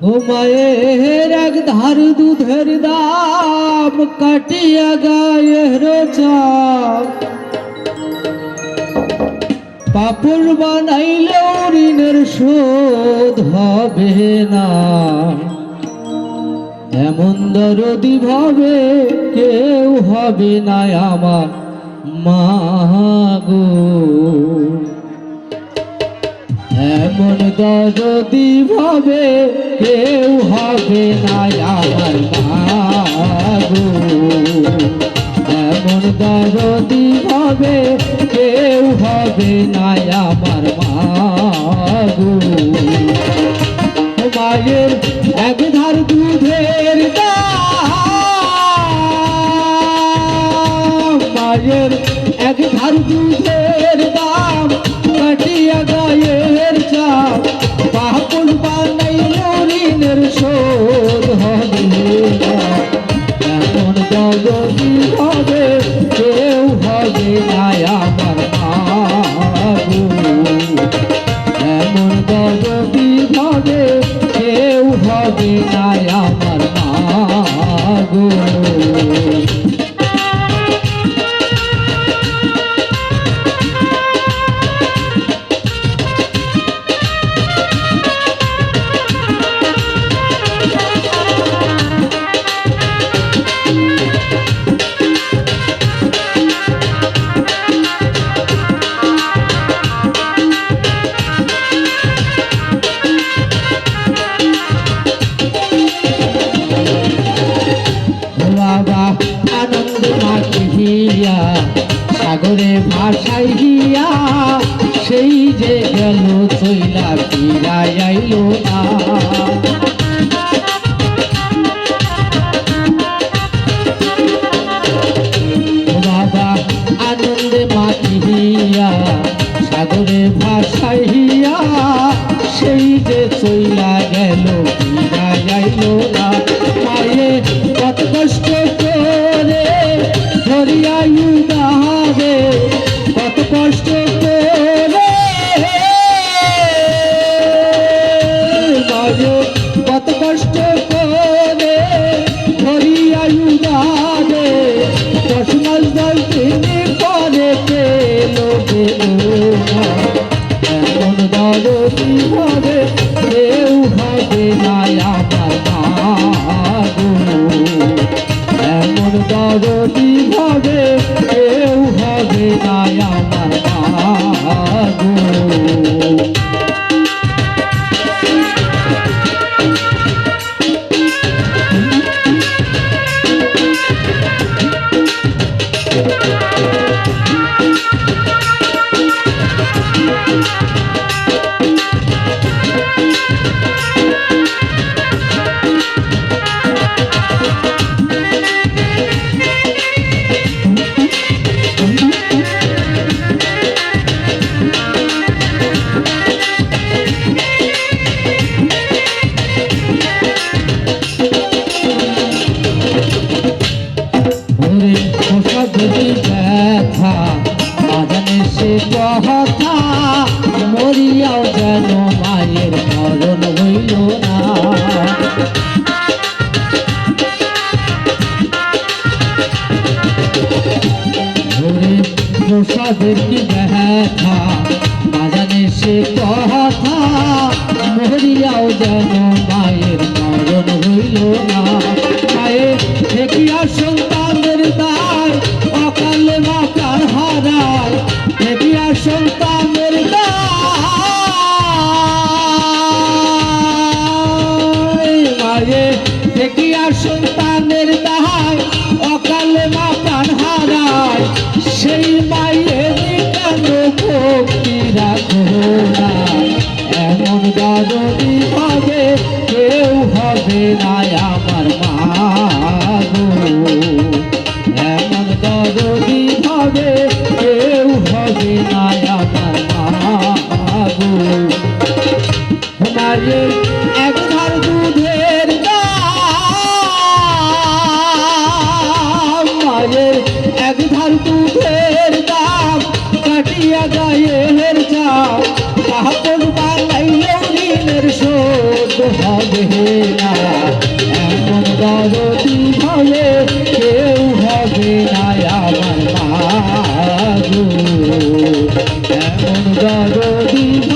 ও মায়ের ধার দুধের দাম কাটিয়া গায়ের চাপ পাপড় বানাইলে ঋণের শোধ হবে না। এমন দরদি ভাবে কেউ হবে না আমার মাগো এমন দরদি ভাবে কেউ হবে না আমার মাগো এমন দরদি ভাবে কেউ হবে না আমার মাগো মায়ের এক ধার দুধের মায়ের এক ধার দুধের দাম। ঋণের শোধ আনন্দ মাখিয়া সাগরে ভাষাই গিয়া সেই যে গেল চইলা ফিরাই না। ধরিয়ায়ু দাহাবে কত কষ্ট কত কষ্ট করে ধরিয়ায়ু দাহাবে দশ মাস দশ দিন পরে পেল এমন দরদি হবে কেউ হবে না দরদি হবে কেউ হবে না আমার মাগো মরিয়াও যেন মায়ের মরণ হইল না। প্রসাদের কি হবে না আমার মাগো এমন গাজনি হবে কেউ হবে না আমার মাগো মায়ের এক ধার দুধের হবে না। এমন দরদি ভাবে কেউ হবে না আমার মা দরদি